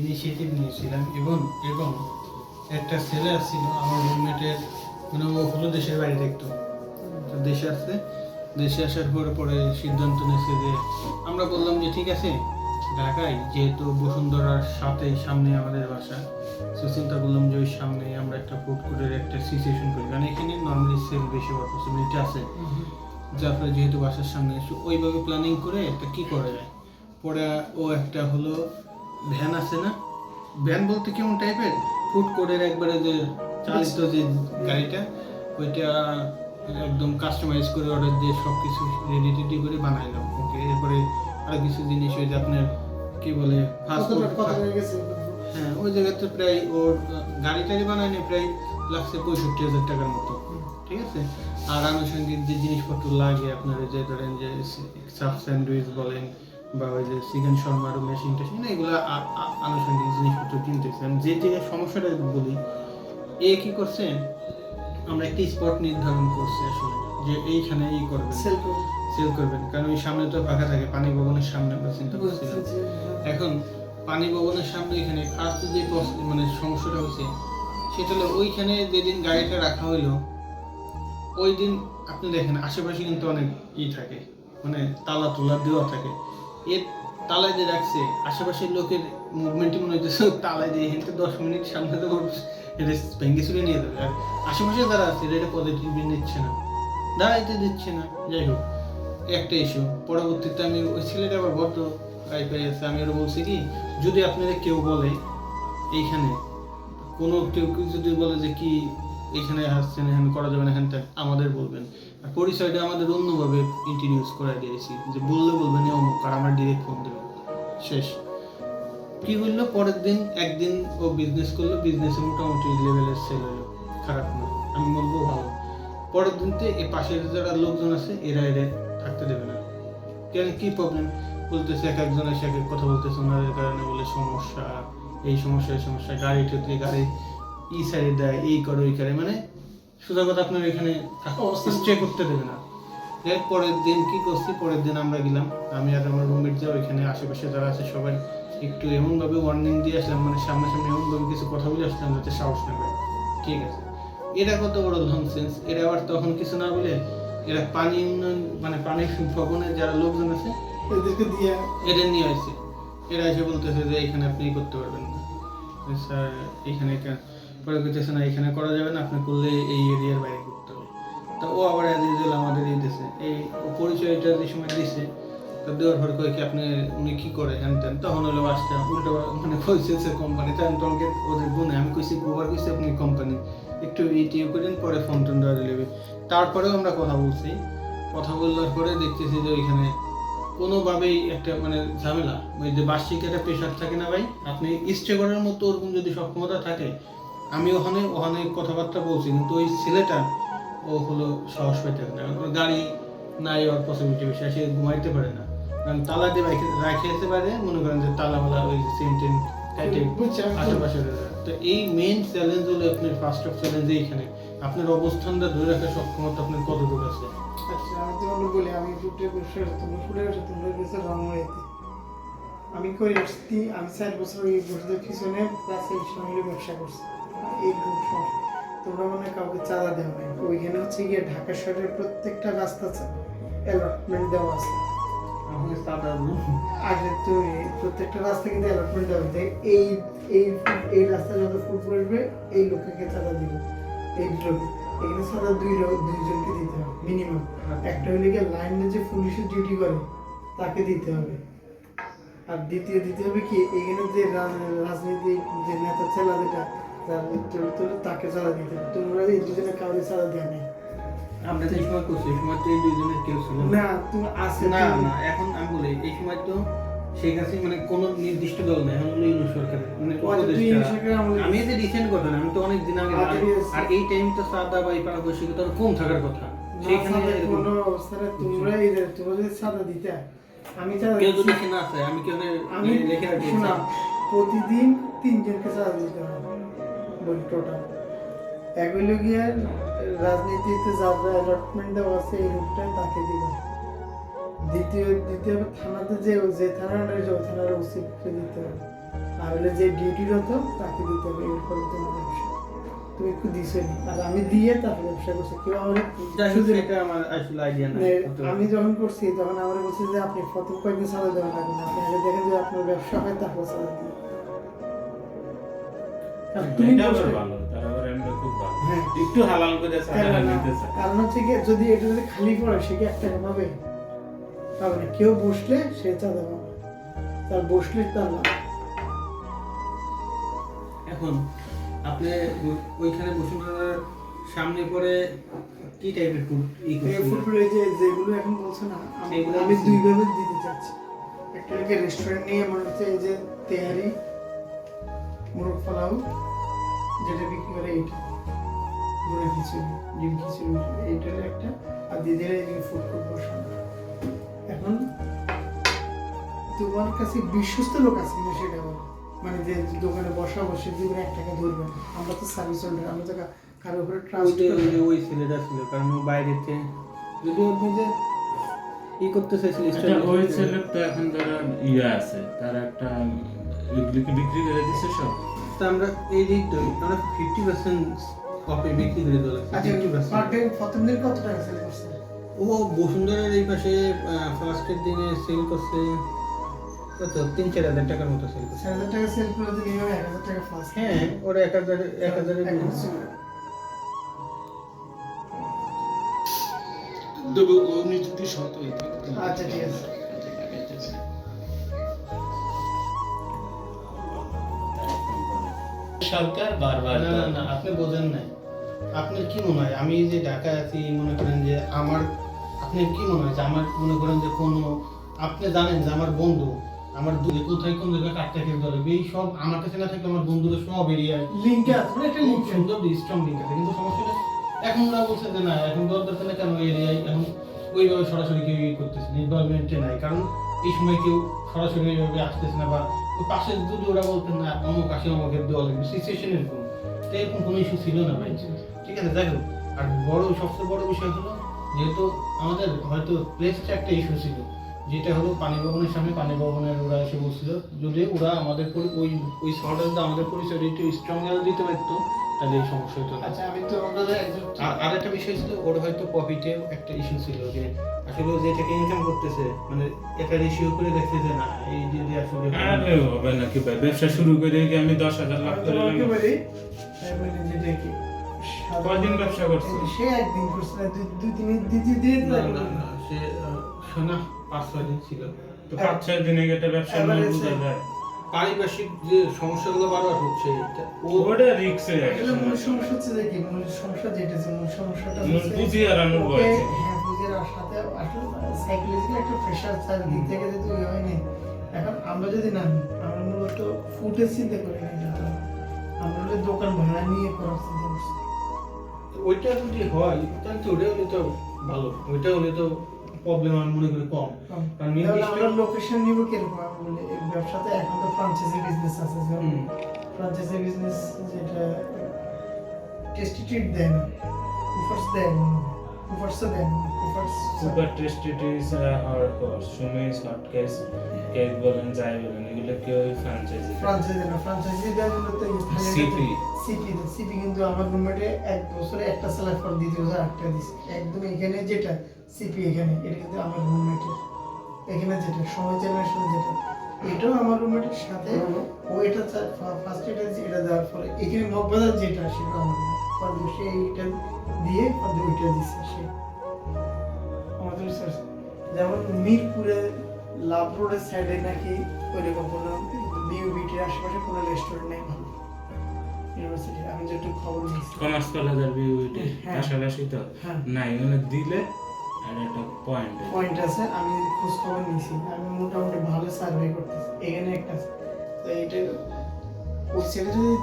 Initiative নিয়েছিলাম এবং এবং একটা ছেলে আসছিল আমার রুমমেটের মানে ও হলো দেশের বাইরে দেখতো। তো দেশে আসছে দেশে আসার পরে পরে সিদ্ধান্ত নিয়েছে যে আমরা বললাম যে ঠিক আছে ঢাকায় যেহেতু বসুন্ধরার সাথে সামনে আমাদের বাসা তো চিন্তা করলাম যে ওই সামনে আমরা একটা ফুড কোর্টের একটা সিচুয়েশন করি। কারণ এখানে নর্মালি সেল বেশি হওয়ার পসিবিলিটি আছে যার ফলে যেহেতু বাসার সামনে ওইভাবে প্ল্যানিং করে একটা কি করা যায়? পরে ও একটা হলো ভ্যান আছে না? ভ্যান বলতে কেমন টাইপের ফুড কোর্টের একবারে যে চালিত যে গাড়িটা ওইটা একদম কাস্টমাইজ করে অর্ডার দিয়ে সব কিছু রেডি টেডি করে বানাইলাম। ওকে এরপরে আরও কিছু জিনিস ওই যে আপনার কি বলে ফাস্ট হয়ে হ্যাঁ ওই জায়গাতে প্রায় ওর গাড়ি টাড়ি বানায়নি প্রায় লাগছে পঁয়ষট্টি হাজার টাকার মতো। ঠিক আছে? আর আনুষঙ্গিক যে জিনিসপত্র লাগে আপনার যে ধরেন যে সাব স্যান্ডউইচ বলেন বা ওই যে চিকেন শর্মার মেশিন টেশিন এগুলো আনুষঙ্গিক জিনিসপত্র কিনতেছে। আমি যে যে সমস্যাটা বলি এ কি করছে আমরা একটি স্পট নির্ধারণ করছি আসলে যে এইখানে এই করবেন। সেল সেল করবেন কারণ ওই সামনে তো ফাঁকা থাকে পানি ভবনের সামনে আমরা চিন্তা করছিলাম। এখন পানি ভবনের সামনে এখানে ফার্স্ট যে মানে সমস্যাটা হয়েছে সেটা হলো ওইখানে যেদিন গাড়িটা রাখা হইল ওই দিন আপনি দেখেন আশেপাশে কিন্তু অনেক ই থাকে মানে তালা তোলা দেওয়া থাকে। এর তালায় দিয়ে রাখছে। আশেপাশের লোকের মুভমেন্টই মনে হইতেছে তালায় দিয়ে হেঁটে দশ মিনিট সামনে তো ভেঙ্গে চুরে নিয়ে যাবে। আর আশেপাশে যারা আছে এটা পজিটিভ নিচ্ছে না। দাঁড়াইতে দিচ্ছে না। যাই হোক, একটা ইস্যু পরবর্তীতে আমি ওই ছেলেটা আবার বদ্ধ টাইপের আছে আমি ওরা বলছি কি, যদি আপনাদের কেউ বলে এইখানে, কোনো কেউ যদি বলে যে কি এখানে আসছেন, এখানে করা যাবে না এখানটা আমাদের বলবেন। আর পরিচয়টা আমাদের অন্যভাবে ইন্ট্রোডিউস দিয়েছি, যে বললে এ অমুক, আর আমার ডিরেক্ট ফোন দেবেন শেষ। কি বলল পরের দিন, একদিন ও বিজনেস করল মোটামুটি লেভেলের সেল হলো। খারাপ না, আমি বলব ভালো। পরের দিনতে এই পাশের যারা লোকজন আছে, এরা এদের থাকতে দেবে না। কেন, কি প্রবলেম বলতেছে এক একজন এসে এক এক কথা বলতেছে, ওনাদের কারণে বলে সমস্যা, এই সমস্যা এই সমস্যা, গাড়ি ঠেকলে গাড়ি ই সাইডে দেয়, এই করে, ওই করে মানে সোজা কথা আপনার এখানে স্টে করতে দেবে না। এর পরের দিন কি করছি? পরের দিন আমরা গেলাম। আমি আর আমার রুমমেট যাও এখানে আশেপাশে যারা আছে সবাই একটু এমনভাবে ওয়ার্নিং দিয়ে আসলাম মানে সামনাসামনি এমনভাবে কিছু কথা বলে আসলাম যাতে সাহস না পায়। ঠিক আছে। এরা কত বড় ননসেন্স এরা আবার তখন কিছু না বলে এরা পানি উন্নয়ন মানে পানি ভবনের যারা লোকজন আছে এদেরকে দিয়ে এদের নিয়ে আসছে। এরা এসে বলতেছে যে এখানে আপনি করতে পারবেন না। স্যার এখানে কেন পরে বলতেছে না, এখানে করা যাবে না, আপনি করলে এই এরিয়ার বাইরে করতে হবে। তা ও আবার আমাদের এই এই পরিচয়টা যে সময় দিছে, তো দেওয়ার পর আপনি, উনি কি করে, হ্যান ত্যান, তখন হলো উল্টো মানে কইছে কোম্পানি ওদের গুনে আমি কইছি গোবার কইছি আপনি কোম্পানি একটু করেন পরে ফোন টোন দেওয়া তারপরেও আমরা কথা বলছি। কথা বলার পরে দেখতেছি যে ওইখানে কোনোভাবেই একটা মানে ঝামেলা। ওই যে বার্ষিক একটা প্রেশার থাকে না ভাই? আপনি স্টে করার মতো ওরকম যদি সক্ষমতা থাকে আমি ওখানে ওখানে কথাবার্তা বলছি কিন্তু ওই ছেলেটা ও হলো সাহস পাইতে না ওর গাড়ি নাই ওর পসিবিলিটি বেশি সে ঘুমাইতে পারে না। কারণ তালা দিয়ে রাখে রাখতে পারে মনে করেন যে তালাওয়ালা ওই সেন্টেন বুঝছি, আমি তো- আশেপাশে তো এই মেইন চ্যালেঞ্জ হলো আপনার ফার্স্ট অফ চ্যালেঞ্জ এইখানে আপনার অবস্থানটা ধরে রাখার সক্ষমতা আপনার কতটুকু আছে? আচ্ছা আমি তোমাকে বলি আমি ফুটের ব্যবসা তোমরা গেছো। রংময়তে আমি কই আসছি আমি চার বছর এই বছরের পিছনে এই সময় ব্যবসা করছি। তোমরা মানে কাউকে চাঁদা দেওয়া নাই। ওইখানে হচ্ছে গিয়ে ঢাকা শহরের প্রত্যেকটা রাস্তা অ্যালটমেন্ট দেওয়া আছে। আগে তো এই প্রত্যেকটা রাস্তা কিন্তু অ্যালটমেন্ট দেওয়া এই এই এই রাস্তা যত ফুট এই লোককে চাঁদা দিব। এই এখানে চাঁদা দুই দুইজনকে দিতে হবে মিনিমাম একটা হলে গিয়ে লাইনে যে পুলিশের ডিউটি করে তাকে দিতে হবে। আর দ্বিতীয় দিতে হবে কি এখানে যে রাজ- রাজনীতি যে নেতা ছেলা যেটা যার চরিত্র তাকে চাঁদা দিতে তোমরা এই দুজনে কাউকে চাঁদা দেওয়া নেই। আমরা যে সময় করছি এই সময় তো এই দুইজনের কেউ ছিল না। না তুমি আছে না না এখন আমি বলি এই সময় তো শেখ হাসিনা মানে কোন নির্দিষ্ট দল না এখন হলো ইউনিট সরকারের মানে আচ্ছা, তুই উপদেষ্টা। ইউনিট সরকারের আমলে আমি যে রিসেন্ট ঘটনা আমি তো অনেক দিন আগে আগে আর- এই টাইম তো সাদা বা এই পারদর্শিকতা কম থাকার কথা। সেখানে কোনো অবস্থানে তোমরা এই তোমরা যদি চাঁদা দিতে আমি চাঁদা কেউ যদি এখানে আছে আমি কেউ আমি লিখে রাখি প্রতিদিন তিনজনকে চাঁদা দিতে হবে বলি টোটাল এক হইল গিয়ে রাজনীতিতে যারা অ্যালটমেন্ট দেওয়া আছে এই তাকে দিবে। দ্বিতীয় দ্বিতীয় থানাতে যে যে থানার যে থানার ওসিকে দিতে হবে। আর হলে যে তাকে দিতে হবে তোমার ব্যবসা। তুমি একটু দিছো আর আমি দিয়ে তারপর ব্যবসা করছি। কেউ আমার আমি যখন করছি তখন আমার বলছে যে আপনি প্রথম কয়েকদিন সাদা দেওয়া লাগবে না। আপনি দেখেন যে আপনার ব্যবসা হয় তারপর সাদা দিন। তুমি ভালো হ্যাঁ। একটু হালাল করে কারণ নিতে চায়। কারণ হচ্ছে কি যদি এটা যদি খালি পড়ে সে কি এক টাকা পাবে পাবে না কেউ বসলে সে চাঁদা পাবে। তার বসলে তার লাভ। এখন আপনি ওইখানে বসুন্ধরার সামনে পরে কি টাইপের? ফুটবলে যে যেগুলো এখন বলছে না আমি- সেগুলো আমি দিচ্ছি। দুই ভাবে দিতে চাচ্ছি। একটা রেস্টুরেন্ট নিয়ে মনে হচ্ছে এই যে তেহারি মোরগ পোলাও যেটা বিক্রি করে এইটা মুরগ খিচুড়ি ডিম খিচুড়ি এইটা হলো একটা। আর দিদির এই ফুড কোর্ট বসানো এখন তোমার কাছে বিশ্বস্ত লোক আছে কিনা সেটা মানে যে দোকানে বসা বসে জীবনে এক টাকা ধরবে। আমরা তো সার্ভিস হোল্ডার আমরা তো কারোর উপরে ট্রাস্ট ওই ছেলেটা ছিল কারণ ও বাইরেতে যদি আপনি যে ই করতে চাইছিল আচ্ছা ওই ছেলের তো এখন ধরো ইয়ে আছে। তার একটা এগুলি কি বিক্রি করে দিছে সব? তা আমরা এই দিক তো আমরা ফিফটি পার্সেন্ট কপি বিক্রি করে দিলাম আচ্ছা ফিফটি পার্সেন্ট প্রথম দিন কত টাকা সেল করছে? ও বসুন্ধরার এই পাশে ফার্স্টের দিনে সেল করছে কত তিন চার হাজার টাকার মতো সেল করছে। হাজার টাকা সেল করে দিলে এইভাবে এক হাজার টাকা ফার্স্ট হ্যাঁ ওরা এক হাজার এক হাজারের দেবো উনি যদি সত আচ্ছা ঠিক আছে। সরকার বারবার না না না আপনি বোঝেন নাই। আপনার কি মনে হয়? আমি যে ঢাকায় আছি মনে করেন যে আমার আপনার কি মনে হয় যে আমার মনে করেন যে কোনো আপনি জানেন যে আমার বন্ধু আমার দূরে কোথায় কোন জায়গায় কাটতে খেতে ধরে এই সব আমার কাছে না থাকলে আমার বন্ধুরা সব এরিয়ায় লিংক আছে মানে একটা লিংক সুন্দর স্ট্রং লিঙ্ক আছে। কিন্তু সমস্যাটা এখন ওরা বলছে যে না এখন দরকার না কেন এরিয়ায় এখন ওইভাবে সরাসরি কেউ ইয়ে করতেছে না ইনভলভমেন্টে নাই। কারণ এই সময় কেউ সরাসরি ওইভাবে আসতেছে না বা ওই পাশে যদি ওরা বলতেন না অমুক আসে অমুকের দেওয়া লাগবে। সিচুয়েশন এরকম তো এরকম কোনো ইস্যু ছিল না ভাই। ঠিক আছে দেখো আর বড় সবচেয়ে বড় বিষয় হলো যেহেতু আমাদের হয়তো প্লেসটা একটা ইস্যু ছিল যেটা হলো পানি ভবনের সামনে পানি ভবনের ওরা এসে বলছিল যদি ওরা আমাদের ওই ওই শহরটা যদি আমাদের পরিচয় একটু স্ট্রং দিতে পারতো তাহলে এই সমস্যা হতো আচ্ছা আমি তো আর আরেকটা বিষয় ছিল ওর হয়তো প্রফিটে একটা ইস্যু ছিল যে ও যেটাকে ইনকাম করতেছে মানে এটা রেশিও করে দেখছে যে না এই যে যে আসলে আরে হবে নাকি ভাই ব্যবসা শুরু করে কি আমি দশ হাজার লাভ করে কয়দিন ব্যবসা করছে? সে একদিন করছে না দুই তিন দিন না না না সে আহ, শোনা পাঁচ ছয় দিন ছিল। তো পাঁচ ছয় দিনে গেটে ব্যবসা নিয়ে যায়। পারিপার্শ্বিক যে সমস্যাগুলো বারবার হচ্ছে ও ওটা রিক্স হয়ে আসলে মূল সমস্যা। হচ্ছে যে কি মূল সমস্যা যেটা যে মূল সমস্যাটা মূল হারানোর ওকে- হ্যাঁ পুঁজির আর সাথে আসলে সাইকোলজিক্যাল একটা প্রেশার তার দিক থেকে যদি ওই হয়নি। এখন আমরা যদি না আমরা মূলত ফুটের চিন্তা করি না এটা আমরা হলে দোকান ভাড়া নিয়ে করার চিন্তা করছি। ওইটা যদি হয় তাহলে তো ওটা হলে তো ভালো। ওইটা হলে তো প্রবলেম আমি মনে করি কম। কারণ আমরা লোকেশন নিব কীরকম? আমি বলি ব্যবসাতে এখন তো ফ্রাঞ্চাইজি বিজনেস আছে। ফ্রাঞ্চাইজি বিজনেস যেটা টেস্টি ট্রিট দেয় না কুফার্স দেয় না কুফার্সও দেয় না কুফার্স সুপার কেক বলেন যাই বলেন এগুলো কেউ ফ্রাঞ্চাইজি ফ্রাঞ্চাইজি না ফ্রাঞ্চাইজি CP সিপি সিপি কিন্তু আমার রুমমেটে এক বছরে একটা ফর দ্বিতীয় বছর আটটা দিছে। একদম এখানে যেটা সিপি এখানে এটা কিন্তু আমার রুমমেটের এখানে যেটা সময় জেনারেশন যেটা এটাও আমার রুমমেটের সাথে ও এটা ফার্স্ট এটা দিছে, এটা দেওয়ার পরে এখানে মগবাজার যেটা সেটা আমার সে এইটা দিয়ে ওইটা দিছে সে। আমাদের স্যার যেমন মিরপুরে লাভ রোডের সাইডে নাকি ওইরকম কোনো বিউবিটির আশেপাশে কোনো রেস্টুরেন্ট নেই ভালো। ইউনিভার্সিটি আমি যেটুকু খবর নিয়েছি কমার্স কলেজের বিউটি হ্যাঁ। পাশাপাশি তো হ্যাঁ। না দিলে আর একটা পয়েন্ট পয়েন্ট আছে আমি খোঁজ খবর নিয়েছি আমি মোটামুটি ভালো সার্ভে করতেছি এখানে একটা। তো এইটা ওই ছেলে যদি